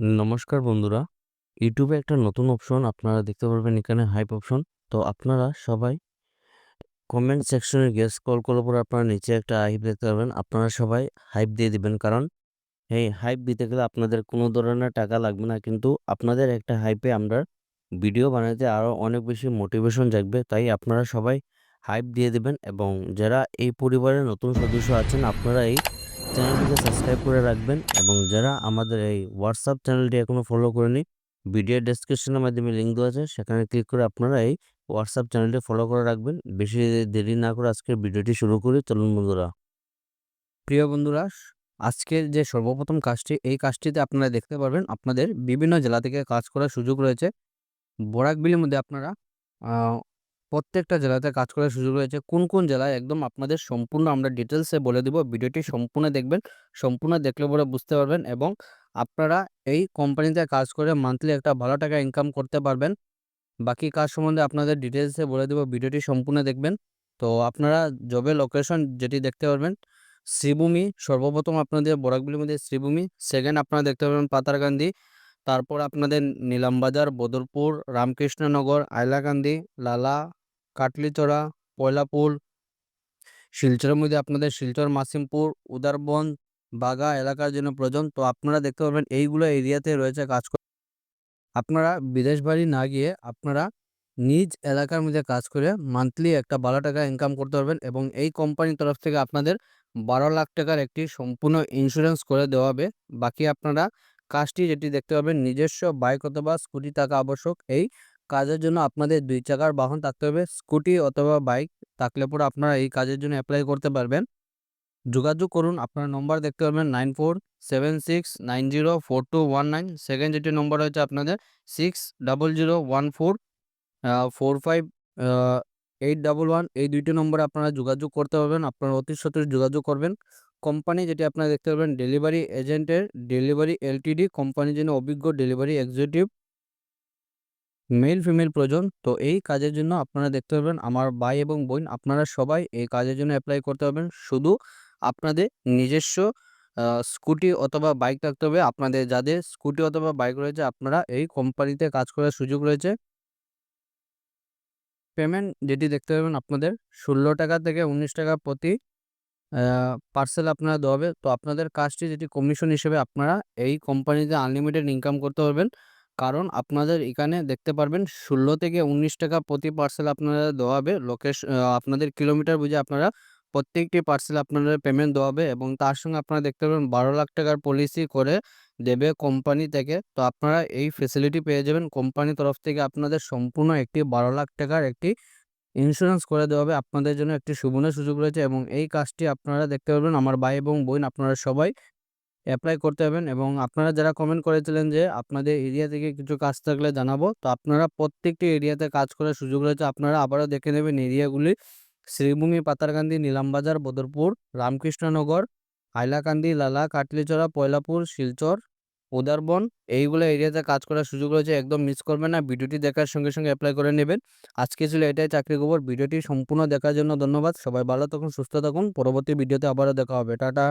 নমস্কার বন্ধুরা। ইউটিউবে একটা নতুন অপশন আপনারা দেখতে পারবেন এখানে হাইপ অপশন তো আপনারা সবাই কমেন্ট সেকশনে গিয়ে স্ক্রল করার পর আপনারা নিচে একটা হাইপ দেখতে পারবেন। আপনারা সবাই হাইপ দিয়ে দিবেন কারণ এই হাইপ দিতে গেলে আপনাদের কোনো ধরনের টাকা লাগবে না। কিন্তু আপনাদের একটা হাইপে আমরা ভিডিও বানাতে আরও অনেক বেশি মোটিভেশন জাগবে। তাই আপনারা সবাই হাইপ দিয়ে দিবেন এবং যারা এই পরিবারের নতুন সদস্য আছেন, আপনারা এই চ্যানেলটিকে সাবস্ক্রাইব করে রাখবেন এবং যারা আমাদের এই হোয়াটসঅ্যাপ চ্যানেলটি এখনও ফলো করেনি ভিডিও ডেসক্রিপশনের মাধ্যমে লিঙ্ক দেওয়া আছে, সেখানে ক্লিক করে আপনারা এই হোয়াটসঅ্যাপ চ্যানেলটি ফলো করে রাখবেন। বেশি দেরি না করে আজকের ভিডিওটি শুরু করি, চলুন বন্ধুরা। প্রিয় বন্ধুরা, আজকের যে সর্বপ্রথম কাজটি, এই কাজটিতে আপনারা দেখতে পারবেন আপনাদের বিভিন্ন জেলা থেকে কাজ করার সুযোগ রয়েছে। বরাকবিলির মধ্যে আপনারা প্রত্যেকটা জেলাতে কাজ করার সুযোগ রয়েছে। কোন কোন জেলায়? একদম আপনাদের সম্পূর্ণ আমরা ডিটেলসে বলে দিব। ভিডিওটি সম্পূর্ণ দেখবেন, সম্পূর্ণ দেখলে পরে বুঝতে পারবেন এবং আপনারা এই কোম্পানিতে কাজ করে মান্থলি একটা ভালো টাকা ইনকাম করতে পারবেন। বাকি কাজ সম্বন্ধে আপনাদের ডিটেলসে বলে দেবো, ভিডিওটি সম্পূর্ণ দেখবেন। তো আপনারা জবের লোকেশন যেটি দেখতে পারবেন, শ্রীভূমি, সর্বপ্রথম আপনাদের বরাকবিলির মধ্যে শ্রীভূমি সেকেন্ড আপনারা দেখতে পাবেন পাতারকান্দি, তারপর আপনাদের নিলামবাজার, বদরপুর, রামকৃষ্ণনগর আইলাকান্দি লালা কাটলিচড়া, পয়লাপুর, শিলচরের মধ্যে আপনাদের শিলচর, মাসিমপুর, উদারবন, বাগা এলাকার জন্য প্রয়োজন। তো আপনারা দেখতে পাবেন এইগুলো এরিয়াতে রয়েছে কাজ আপনারা বিদেশ বাড়ি না গিয়ে আপনারা নিজ এলাকার মধ্যে কাজ করে মান্থলি একটা বারো টাকা ইনকাম করতে পারবেন এবং এই কোম্পানির তরফ থেকে আপনাদের বারো লাখ টাকার একটি সম্পূর্ণ ইন্স্যুরেন্স করে দেওয়া হবে। বাকি আপনারা কাজটি যেটি দেখতে পাবেন নিজস্ব বাইক অথবা স্কুটি থাকা আবশ্যক। এই কাজের জন্য আপনাদের দুই চাকার বাহন থাকতে হবে, স্কুটি অথবা বাইক। থাকলে পরে আপনারা এই কাজের জন্য অ্যাপ্লাই করতে পারবেন। যোগাযোগ করুন, আপনার নম্বর দেখতে পারবেন nine four seven six nine zero four two one nine. Second যেটি নম্বর হচ্ছে আপনাদের six double zero one four four five eight double one এই দুইটি নম্বরে আপনারা যোগাযোগ করতে পারবেন, আপনারা অতি সত্তর যোগাযোগ করবেন। কোম্পানি যেটি আপনারা দেখতে পারবেন ডেলিভারি এজেন্টের ডেলিভারি এলটিডি কোম্পানির জন্য অভিজ্ঞ ডেলিভারি এক্সিকিউটিভ মেল ফিমেল প্রয়োজন। তো এই কাজের জন্য আপনারা দেখতে পাবেন আমার ভাই এবং বোন, আপনারা সবাই এই কাজের জন্য অ্যাপ্লাই করতে পারবেন। শুধু আপনাদের নিজস্ব স্কুটি অথবা বাইক থাকতে হবে। আপনাদের যাদের স্কুটি অথবা বাইক রয়েছে, আপনারা এই কোম্পানিতে কাজ করার সুযোগ রয়েছে। পেমেন্ট যেটি দেখতে পাবেন আপনাদের, ষোলো টাকা থেকে উনিশ টাকা প্রতি পার্সেল আপনারা দেওয়া হবে। তো আপনাদের কাজটি যেটি কমিশন হিসেবে আপনারা এই কোম্পানিতে আনলিমিটেড ইনকাম করতে পারবেন। কারণ আপনাদের এখানে দেখতে পারবেন ষোলো থেকে উনিশ টাকা প্রতি পার্সেল আপনারা দেওয়া হবে। লোকেশ আপনাদের কিলোমিটার বুঝে আপনারা প্রত্যেকটি পার্সেল আপনাদের পেমেন্ট দেওয়া হবে এবং তার সঙ্গে আপনারা দেখতে পাবেন বারো লাখ টাকার পলিসি করে দেবে কোম্পানি থেকে। তো আপনারা এই ফেসিলিটি পেয়ে যাবেন। কোম্পানির তরফ থেকে আপনাদের সম্পূর্ণ একটি বারো লাখ টাকার একটি ইন্স্যুরেন্স করে দেওয়া হবে। আপনাদের জন্য একটি সুবর্ণ সুযোগ রয়েছে এবং এই কাজটি আপনারা দেখতে পাবেন আমার ভাই এবং বোন আপনারা সবাই অ্যাপ্লাই করতে পারবেন এবং আপনারা যারা কমেন্ট করেছিলেন যে আপনাদের এরিয়া থেকে কিছু কাজ থাকলে জানাব, তো আপনারা প্রত্যেকটি এরিয়াতে কাজ করার সুযোগ রয়েছে। আপনারা আবারও দেখে নেবেন এরিয়াগুলি শ্রীভূমি, পাতারকান্দি, নিলামবাজার, বদরপুর, রামকৃষ্ণনগর, হাইলাকান্দি, লালা, কাটলিচড়া, পয়লাপুর, শিলচর, উদারবন, এইগুলো এরিয়াতে কাজ করার সুযোগ রয়েছে, একদম মিস করবেন না। ভিডিওটি দেখার সঙ্গে সঙ্গে অ্যাপ্লাই করে নেবেন। আজকে ছিল এটাই, চাকরি খবর। ভিডিওটি সম্পূর্ণ দেখার জন্য ধন্যবাদ। সবাই ভালো থাকুন, সুস্থ থাকুন। পরবর্তী ভিডিওতে আবারও দেখা হবে। টাটা।